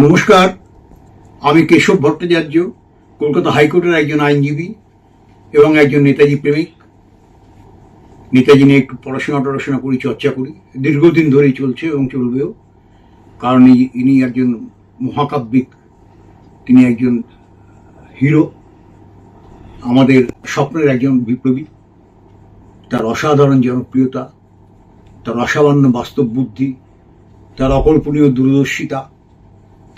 নমস্কার, আমি কেশব ভট্টাচার্য, কলকাতা হাইকোর্টের একজন আইনজীবী এবং একজন নেতাজি প্রেমিক। নেতাজি নিয়ে একটু পড়াশোনা টড়াশোনা করি, চর্চা করি। দীর্ঘদিন ধরেই চলছে এবং চলবেও। কারণ ইনি একজন মহাকাব্যিক, তিনি একজন হিরো। আমাদের স্বপ্নের একজন বিপ্লবী। তার অসাধারণ জনপ্রিয়তা, তার অসামান্য বাস্তব বুদ্ধি তার অকল্পনীয় দূরদর্শিতা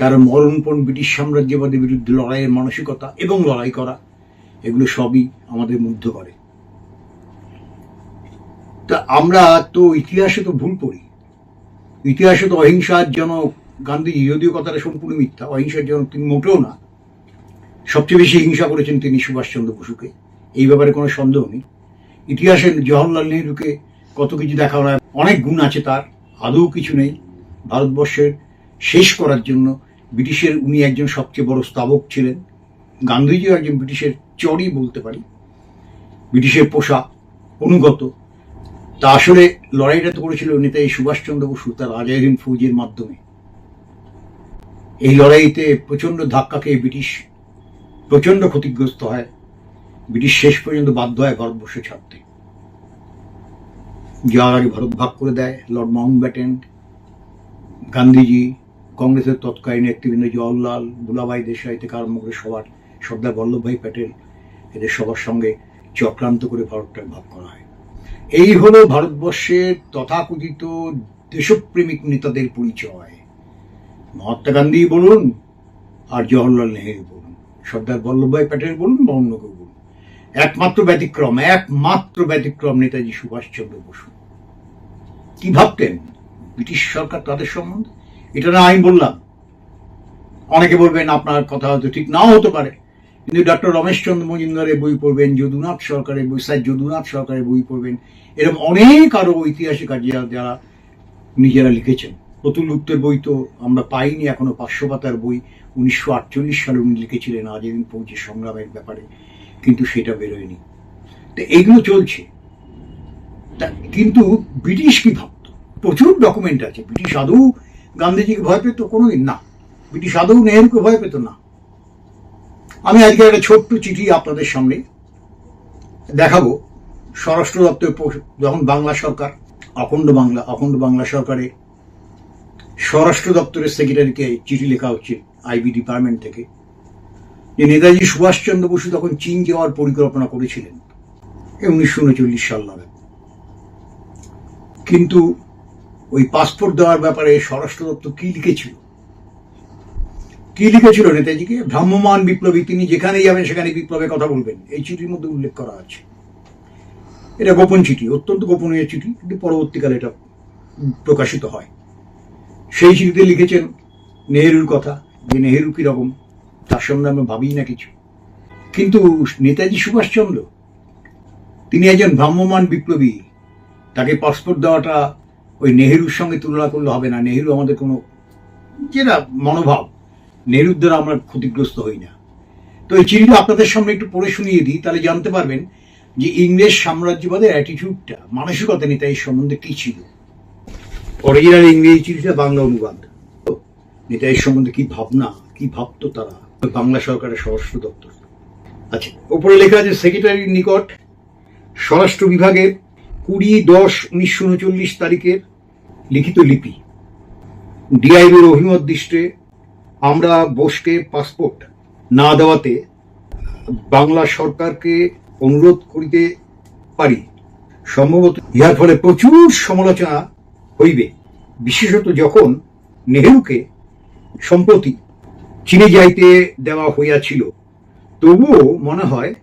তার মরণপণ ব্রিটিশ সাম্রাজ্যবাদের বিরুদ্ধে লড়াইয়ের মানসিকতা এবং লড়াই করা, এগুলো সবই আমাদের মুগ্ধ করে। তা আমরা তো ইতিহাসে তো ভুল পড়ি ইতিহাসে তো অহিংসার জনক গান্ধীজি যদিও কথাটা সম্পূর্ণ মিথ্যা অহিংসার জনক তিনি মোটেও না। সবচেয়ে বেশি হিংসা করেছেন তিনি সুভাষচন্দ্র বসুকে। এই ব্যাপারে কোনো সন্দেহ নেই। ইতিহাসে জওহরলাল নেহরুকে কত কিছু দেখা হয়, অনেক গুণ আছে তার, আদৌ কিছু নেই। ভারতবর্ষের শেষ করার জন্য ব্রিটিশের উনি একজন সবচেয়ে বড় স্তাবক ছিলেন। গান্ধীজিও একজন ব্রিটিশের চরই বলতে পারি। ব্রিটিশের পোষা অনুগত। তা আসলে লড়াইটা তো করেছিল নেতাজি সুভাষচন্দ্র বসু, তার আজাদ হিন্দ ফৌজের মাধ্যমে। এই লড়াইতে প্রচণ্ড ধাক্কা খেয়ে ব্রিটিশ প্রচণ্ড ক্ষতিগ্রস্ত হয়। ব্রিটিশ শেষ পর্যন্ত বাধ্য হয় ভারতবর্ষ ছাড়তে। যাওয়ার আগে ভারত ভাগ করে দেয়, লর্ড মাউন্ট ব্যাটেন গান্ধীজি কংগ্রেসের তৎকালীন নেতৃবৃন্দ জওয়াহরলাল দুলাভাই দেশাই থেকে আরম্ভ করে সবার, সর্দার বল্লভভাই প্যাটেল এদের সবার সঙ্গে চক্রান্ত করে ভারতটা ভাগ করা হয়। এই হলো ভারতবর্ষের তথাকথিত দেশপ্রেমিক নেতাদের পরিচয়। মহাত্মা গান্ধী বলুন আর জওহরলাল নেহেরু বলুন, সর্দার বল্লভভাই প্যাটেল বলুন বা অন্য কেউ বলুন। একমাত্র ব্যতিক্রম একমাত্র ব্যতিক্রম নেতাজি সুভাষচন্দ্র বসু। কি ভাবতেন? ব্রিটিশ সরকার তাদের সম্বন্ধে? এটা না আমি বললাম। অনেকে বলবেন আপনার কথা হয়তো ঠিক নাও হতে পারে। কিন্তু ডক্টর রমেশচন্দ্র মজুমদারের বই পড়বেন, যদুনাথ সরকারের বই, স্যার যদুনাথ সরকারের বই পড়বেন, এরকম অনেক আরও ঐতিহাসিক আর যারা নিজেরা লিখেছেন। প্রতুল গুপ্তের বই তো আমরা পাইনি, এখনও পাঁচশো পাতার বই উনিশশো আটচল্লিশ সালে উনি লিখেছিলেন, আজ এদিন পৌঁছে সংগ্রামের ব্যাপারে, কিন্তু সেটা বেরোয়নি। তো এইগুলো চলছে। কিন্তু ব্রিটিশ কি ভাবত? প্রচুর ডকুমেন্ট আছে, ব্রিটিশ আদৌ গান্ধীজিকে ভয় পেত কোনোদিন না। ব্রিটিশ আদৌ নেহরুকে ভয় পেত না। আমি আজকে একটা ছোট্ট চিঠি আপনাদের সামনে দেখাবো। স্বরাষ্ট্র দপ্তর যখন বাংলা সরকার, অখণ্ড বাংলা অখণ্ড বাংলা সরকারে স্বরাষ্ট্র দপ্তরের সেক্রেটারিকে চিঠি লেখা হচ্ছে আইবি ডিপার্টমেন্ট থেকে। যে নেতাজি সুভাষচন্দ্র বসু তখন চীন যাওয়ার পরিকল্পনা করেছিলেন। উনিশশো উনচল্লিশ সাল নাগাদ। কিন্তু ওই পাসপোর্ট দেওয়ার ব্যাপারে স্বরাষ্ট্র দপ্তর কি লিখেছিল? কি লিখেছিল নেতাজিকে? ভ্রাম্যমান বিপ্লবী তিনি যেখানেই যাবেন সেখানে বিপ্লবের কথা বলবেন। এই চিঠির মধ্যে উল্লেখ করা আছে। এটা গোপন চিঠি, অত্যন্ত গোপনীয় চিঠি, কিন্তু পরবর্তীকালে এটা প্রকাশিত হয়। সেই চিঠিতে লিখেছেন, নেহেরুর কথা, যে নেহেরু কীরকম, তার সঙ্গে আমরা ভাবি না কিছু। কিন্তু নেতাজি সুভাষচন্দ্র, তিনি একজন ভ্রাম্যমান বিপ্লবী, তাকে পাসপোর্ট দেওয়াটা ওই নেহেরুর সঙ্গে তুলনা করলে হবে না। নেহেরু আমাদের কোনো যেটা মনোভাব। নেহরুর দ্বারা আমরা ক্ষতিগ্রস্ত হই না। তো এই চিঠিটা আপনাদের সামনে একটু পড়ে শুনিয়ে দিই, তাহলে জানতে পারবেন যে ইংরেজ সাম্রাজ্যবাদের অ্যাটিটিউডটা মানসিকতা নেতাই সম্বন্ধে কি ছিল। অরিজিনাল ইংরেজি চিঠিটা বাংলা অনুবাদ। নেতাই সম্বন্ধে কি ভাবনা, কি ভাবতো তারা? বাংলা সরকারের স্বরাষ্ট্র দপ্তর। আচ্ছা ওপরে লেখা আছে সেক্রেটারির নিকট স্বরাষ্ট্র বিভাগের কুড়ি দশ উনিশশো উনচল্লিশ তারিখের লিখিত লিপি। ডিআইবির অভিমত দৃষ্টে আমরা বোসকে পাসপোর্ট না দেওয়াতে বাংলা সরকারকে অনুরোধ করিতে পারি। সম্ভবত ইহার ফলে প্রচুর সমালোচনা হইবে। বিশেষত যখন নেহেরুকে সম্প্রতি চীনে যাইতে দেওয়া হইয়াছিল, তবুও মনে হয়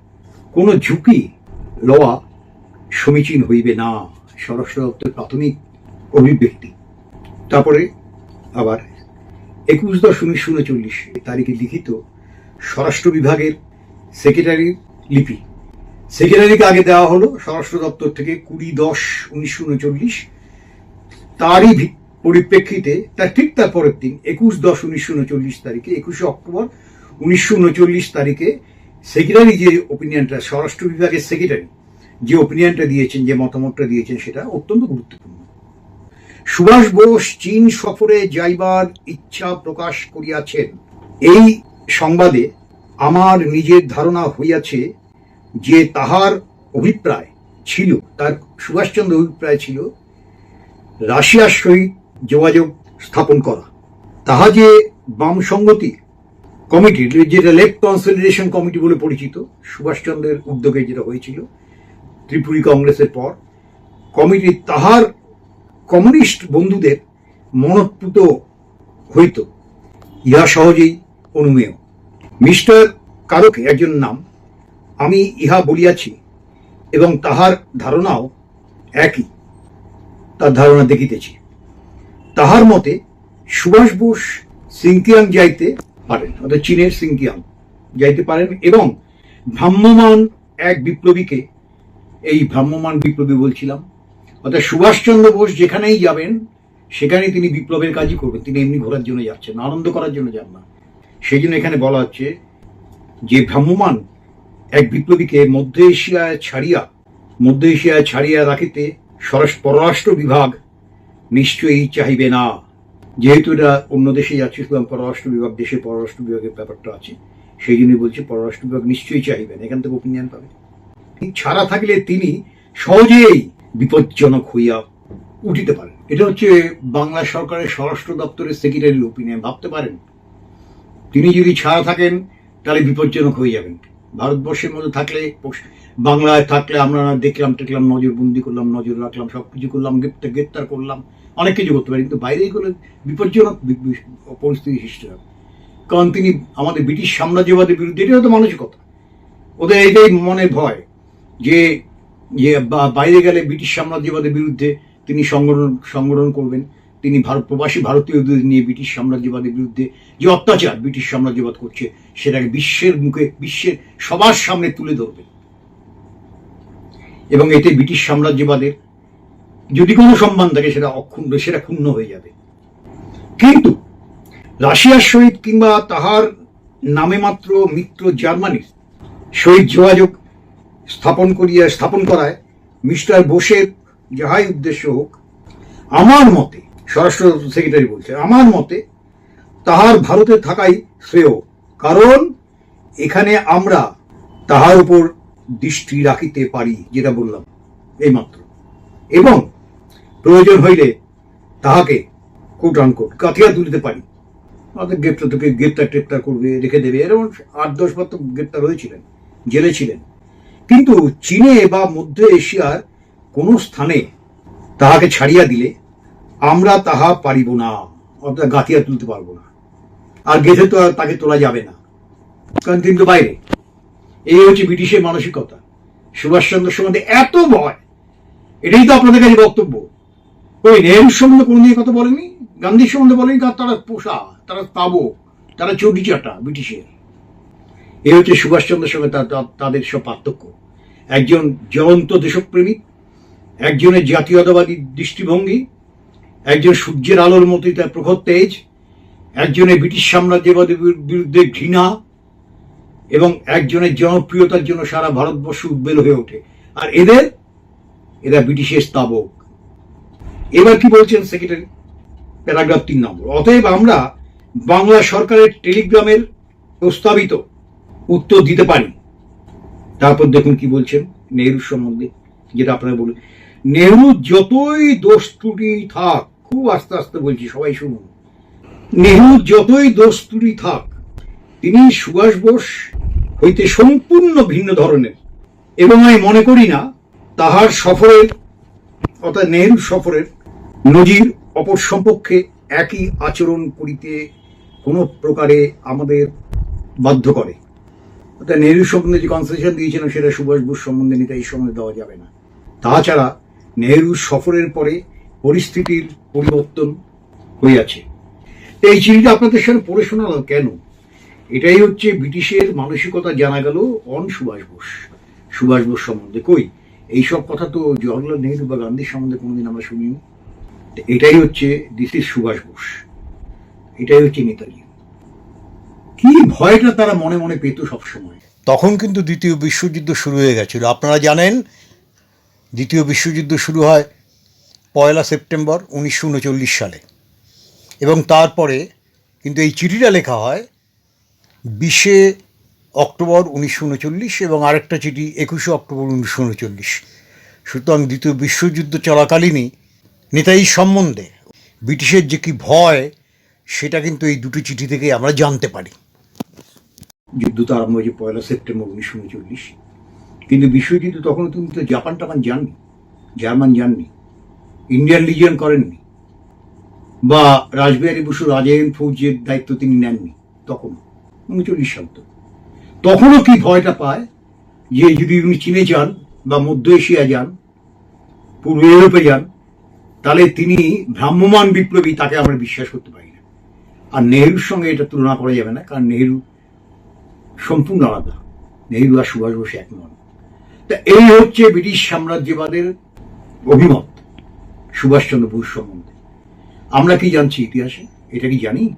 কোনো ঝুঁকি লওয়া সমীচীন হইবে না। স্বরাষ্ট্র দপ্তরের প্রাথমিক অভিব্যক্তি। তারপরে আবার একুশ দশ উনিশশো উনচল্লিশ তারিখে লিখিত স্বরাষ্ট্র বিভাগের সেক্রেটারির লিপি। সেক্রেটারিকে আগে দেওয়া হলো স্বরাষ্ট্র দপ্তর থেকে কুড়ি দশ উনিশশো উনচল্লিশ তারই পরিপ্রেক্ষিতে তার ঠিক তার পরের দিন একুশ দশ উনিশশো উনচল্লিশ তারিখে, একুশে অক্টোবর উনিশশো উনচল্লিশ তারিখে সেক্রেটারি যে ওপিনিয়নটা স্বরাষ্ট্র বিভাগের সেক্রেটারি যে ওপিনিয়নটা দিয়েছেন, যে মতামতটা দিয়েছেন, সেটা অত্যন্ত গুরুত্বপূর্ণ। সুভাষ বোস চীন সফরে যাইবার ইচ্ছা প্রকাশ করিয়াছেন। এই সংবাদে আমার নিজের ধারণা হইয়াছে যে তাহার অভিপ্রায় ছিল, তার সুভাষচন্দ্র অভিপ্রায় ছিল, রাশিয়ার সহিত যোগাযোগ স্থাপন করা। তাহা যে বাম সংগতি কমিটি, যেটা লেফট কনসলিডেশন কমিটি বলে পরিচিত, সুভাষচন্দ্রের উদ্যোগে যেটা হয়েছিল, ত্রিপুরী কংগ্রেসের পর, কমিটি তাহার কমিউনিস্ট বন্ধুদের মনঃপুত হইত। ইহা সহজেই অনুমেয়। মিস্টার কারকে একজন নাম, আমি ইহা বলিয়াছি এবং তাহার ধারণাও একই, তার ধারণা দেখিতেছি। তাহার মতে সুভাষ বোস সিংকিয়াং যাইতে পারেন, অর্থাৎ চীনের সিংকিয়াং যাইতে পারেন এবং ভ্রাম্যমান এক বিপ্লবীকে, এই ভ্রাম্যমান বিপ্লবী বলছিলাম অর্থাৎ সুভাষচন্দ্র বোস যেখানেই যাবেন, সেখানেই তিনি বিপ্লবের কাজই করবেন। তিনি এমনি ঘোরার জন্য যাচ্ছেন আনন্দ করার জন্য যান না। সেই জন্য এখানে বলা হচ্ছে যে ভ্রাম্যমান এক বিপ্লবীকে মধ্য এশিয়ায় ছাড়িয়া, মধ্য এশিয়ায় ছাড়িয়া রাখিতে স্বরাষ্ট্র পররাষ্ট্র বিভাগ নিশ্চয়ই চাহিবে না। যেহেতু এটা অন্য দেশে যাচ্ছে, সুতরাং পররাষ্ট্র বিভাগ, দেশে পররাষ্ট্র বিভাগের ব্যাপারটা আছে। সেই জন্যই বলছে পররাষ্ট্র বিভাগ নিশ্চয়ই চাহিবেন এখান থেকে ওপিনিয়ন পাবে। ছাড়া থাকলে তিনি সহজেই বিপজ্জনক হইয়া উঠিতে পারেন। এটা হচ্ছে বাংলা সরকারের স্বরাষ্ট্র দপ্তরের সেক্রেটারির ওপিনিয়ন ভাবতে পারেন? তিনি যদি ছাড়া থাকেন, তাহলে বিপজ্জনক হয়ে যাবেন। ভারতবর্ষের মধ্যে থাকলে, বাংলায় থাকলে আমরা দেখলাম, টেকলাম, নজরবন্দি করলাম, নজর রাখলাম সব কিছু করলাম, গ্রেপ্তার গ্রেপ্তার করলাম, অনেক কিছু করতে পারি, কিন্তু বাইরে গেলে বিপজ্জনক পরিস্থিতি সৃষ্টি হবে কারণ তিনি আমাদের ব্রিটিশ সাম্রাজ্যবাদের বিরুদ্ধে এটা হতো মানসিকতা। ওদের এটাই মনে ভয় যে যে বাইরে গেলে ব্রিটিশ সাম্রাজ্যবাদের বিরুদ্ধে তিনি সংগঠন সংগঠন করবেন। তিনি ভারত, প্রবাসী ভারতীয়দের নিয়ে ব্রিটিশ সাম্রাজ্যবাদের বিরুদ্ধে যে অত্যাচার ব্রিটিশ সাম্রাজ্যবাদ করছে, সেটাকে বিশ্বের মুখে, বিশ্বের সবার সামনে তুলে ধরবেন এবং এতে ব্রিটিশ সাম্রাজ্যবাদের যদি কোনো সম্মান থাকে, সেটা অক্ষুণ্ণ, সেটা ক্ষুণ্ণ হয়ে যাবে। কিন্তু রাশিয়ার সহিত কিংবা তাহার নামে মাত্র মিত্র জার্মানির সহিত যোগাযোগ স্থাপন করিয়া, স্থাপন করায়। মিস্টার বোসের যাহাই উদ্দেশ্য হোক, আমার মতে, স্বরাষ্ট্র সেক্রেটারি বলছে, আমার মতে তাহার ভারতে থাকাই শ্রেয়। কারণ এখানে আমরা তাহার উপর দৃষ্টি রাখিতে পারি, যেটা বললাম, এইমাত্র। এবং প্রয়োজন হইলে তাহাকে কোট আনকোট কাঠিয়া তুলিতে পারি। আমাদের গ্রেপ্তার থেকে গ্রেপ্তার টেপ্তার করবে, রেখে দেবে। এরকম আট দশ বার তো গ্রেপ্তার হয়েছিলেন, জেলে ছিলেন। কিন্তু চীনে বা মধ্য এশিয়ার কোনো স্থানে তাহাকে ছাড়িয়া দিলে আমরা তাহা পারিব না, অর্থাৎ গাঁথিয়া তুলতে পারব না। আর গেঁথে তো আর তাকে তোলা যাবে না। কারণ তিনি তো বাইরে। এই হচ্ছে ব্রিটিশের মানসিকতা। সুভাষচন্দ্র সম্বন্ধে এত ভয়, এটাই তো আপনাদের কাছে বক্তব্য। ওই নেহরুর সম্বন্ধে কোনোদিন কথা বলেনি গান্ধীর সম্বন্ধে বলেনি কারণ তারা পোষা, তারা তাবো তারা চটি চাটা ব্রিটিশের। এই হচ্ছে সুভাষচন্দ্রের সঙ্গে তাদের সব পার্থক্য। একজন জ্বলন্ত দেশপ্রেমিক, একজনের জাতীয়তাবাদী দৃষ্টিভঙ্গি, একজন সূর্যের আলোর মতোই তার প্রখর তেজ, একজনের ব্রিটিশ সাম্রাজ্যবাদের বিরুদ্ধে ঘৃণা, এবং একজনের জনপ্রিয়তার জন্য সারা ভারতবর্ষ উদ্বেল হয়ে ওঠে। আর এদের, এরা ব্রিটিশের স্তাবক। এবার কি বলছেন সেক্রেটারি? প্যারাগ্রাফ তিন নম্বর। অতএব আমরা বাংলা সরকারের টেলিগ্রামের প্রস্তাবিত উত্তর দিতে পারি তারপর দেখুন কি বলছেন নেহরুর সম্বন্ধে, যেটা আপনারা বলুন। নেহরু যতই দোষ ত্রুটি থাক, খুব আস্তে আস্তে বলছি, সবাই শুনুন। নেহরু যতই দোষ ত্রুটি থাক, তিনি সুভাষ বোস হইতে সম্পূর্ণ ভিন্ন ধরনের। এবং আমি মনে করি না, তাহার সফরের, অর্থাৎ নেহরুর সফরের নজির অপর সম্পক্ষে একই আচরণ করিতে কোনো প্রকারে আমাদের বাধ্য করে। অর্থাৎ নেহরু সম্বন্ধে যে কনসেশন দিয়েছিলেন সেটা সুভাষ বোস সম্বন্ধে নিতে এই সম্বন্ধে দেওয়া যাবে না। তাছাড়া নেহরুর সফরের পরে পরিস্থিতির পরিবর্তন হইয়াছে। তো এই চিঠিটা আপনাদের সাথে পড়ে শোনালাম কেন? এটাই হচ্ছে ব্রিটিশের মানসিকতা জানা গেল অন সুভাষ বোস। সুভাষ বোস সম্বন্ধে কই? এইসব কথা তো জওয়াহরলাল নেহরু বা গান্ধীর সম্বন্ধে কোনোদিন আমরা শুনিনি। তো এটাই হচ্ছে দিস ইজ সুভাষ বোস। এটাই হচ্ছে নেতাজি। কি ভয়টা তারা মনে মনে পেত সবসময়? তখন কিন্তু দ্বিতীয় বিশ্বযুদ্ধ শুরু হয়ে গেছিল। আপনারা জানেন, দ্বিতীয় বিশ্বযুদ্ধ শুরু হয় পয়লা সেপ্টেম্বর উনিশশো উনচল্লিশ সালে। এবং তারপরে কিন্তু এই চিঠিটা লেখা হয় বিশে অক্টোবর উনিশশো উনচল্লিশ এবং আরেকটা চিঠি একুশে অক্টোবর উনিশশো উনচল্লিশ। সুতরাং দ্বিতীয় বিশ্বযুদ্ধ চলাকালীনই নেতাজি সম্বন্ধে ব্রিটিশের যে কি ভয়, সেটা কিন্তু এই দুটো চিঠি থেকে আমরা জানতে পারি। যুদ্ধ তো আরম্ভ হয়েছে পয়লা সেপ্টেম্বর উনিশশো উনচল্লিশ। কিন্তু বিশ্বযুদ্ধ তখনও তুমি তো জাপান টাপান যাননি, জার্মান যাননি, ইন্ডিয়ান লিজিয়ন করেননি, বা রাসবিহারী বসু রাজায়ন ফৌজের দায়িত্ব তিনি নেননি তখন, উনচল্লিশ সাল তো। তখনও কি ভয়টা পায় যে যদি উনি চীনে যান বা মধ্য এশিয়া যান, পূর্ব ইউরোপে যান, তাহলে তিনি ভ্রাম্যমান বিপ্লবী তাকে আমরা বিশ্বাস করতে পারি না। আর নেহরুর সঙ্গে এটা তুলনা করা যাবে না, কারণ নেহরু সম্পূর্ণ আলাদা। নেহরু আর সুভাষ বসু এক নন তা এই হচ্ছে ব্রিটিশ সাম্রাজ্যবাদের অভিমত, সুভাষচন্দ্র বোস সম্বন্ধে। আমরা কি জানছি ইতিহাসে? এটা কি জানি?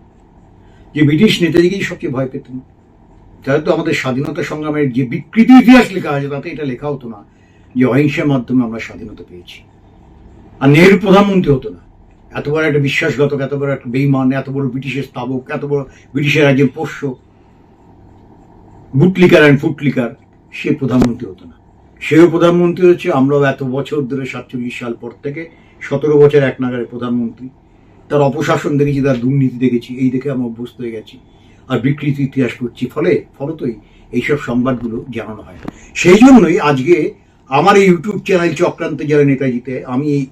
যে ব্রিটিশ নেতাজিকেই সবচেয়ে ভয় পেতেন। তাহলে তো আমাদের স্বাধীনতা সংগ্রামের যে বিকৃতি ইতিহাস লেখা আছে, তাতে এটা লেখা হতো না যে অহিংসার মাধ্যমে আমরা স্বাধীনতা পেয়েছি। আর নেহরু প্রধানমন্ত্রী হতো না। এত বড় একটা বিশ্বাসঘাতক, এত বড় একটা বেইমান, এত বড় ব্রিটিশের স্থাবক এত বড় ব্রিটিশের একজন পোষ্য। বুটলিকার অ্যান্ড ফুটলিকার, সে প্রধানমন্ত্রী হতো না। সেও প্রধানমন্ত্রী হচ্ছে আমরাও এত বছর ধরে সাতচল্লিশ সাল পর থেকে সতেরো বছর এক নাগারে প্রধানমন্ত্রী। তার অপশাসন দেখেছি, তার দুর্নীতি দেখেছি, এই দেখে আমরা অভ্যস্ত হয়ে গেছি। আর বিকৃতি ইতিহাস করছি। ফলে, ফলতই এইসব সংবাদগুলো জানানো হয় সেই জন্যই আজকে আমার এই ইউটিউব চ্যানেল চক্রান্ত যারা নেতাজিতে, আমি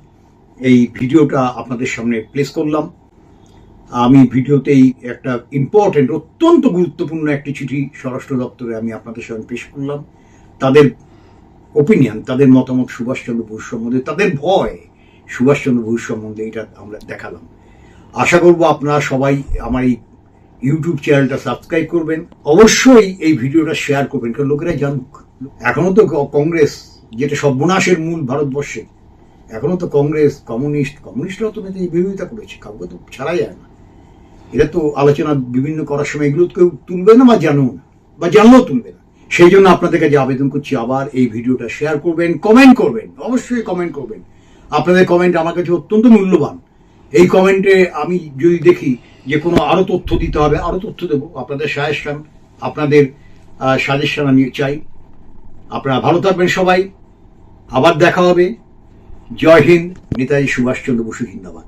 এই ভিডিওটা আপনাদের সামনে প্লেস করলাম। আমি ভিডিওতেই একটা ইম্পর্টেন্ট অত্যন্ত গুরুত্বপূর্ণ একটি চিঠি স্বরাষ্ট্র দপ্তরে আমি আপনাদের সঙ্গে পেশ করলাম। তাদের ওপিনিয়ন তাদের মতামত সুভাষচন্দ্র বোস সম্বন্ধে, তাদের ভয় সুভাষচন্দ্র বোস সম্বন্ধে এটা আমরা দেখালাম। আশা করব আপনারা সবাই আমার এই ইউটিউব চ্যানেলটা সাবস্ক্রাইব করবেন। অবশ্যই এই ভিডিওটা শেয়ার করবেন, কারণ লোকেরা জানুক। এখনও তো কংগ্রেস, যেটা সর্বনাশের মূল ভারতবর্ষে এখনও তো কংগ্রেস, কমিউনিস্ট, কমিউনিস্টরাও তো বিরোধিতা করেছে, কাউকে তো ছাড়া যায় না। এটা তো আলোচনা বিভিন্ন করার সময় এগুলো কেউ তুলবে না বা জানেও না, বা জানলেও তুলবে না। সেই জন্য আপনাদের কাছে আবেদন করছি, আবার এই ভিডিওটা শেয়ার করবেন কমেন্ট করবেন, অবশ্যই কমেন্ট করবেন। আপনাদের কমেন্ট আমার কাছে অত্যন্ত মূল্যবান। এই কমেন্টে আমি যদি দেখি যে কোনো আরও তথ্য দিতে হবে, আরও তথ্য দেবো। আপনাদের সাজেশন আপনাদের সাজেশন আমি চাই। আপনারা ভালো থাকবেন সবাই। আবার দেখা হবে। জয় হিন্দ, নেতাজি সুভাষচন্দ্র বসু জিন্দাবাদ।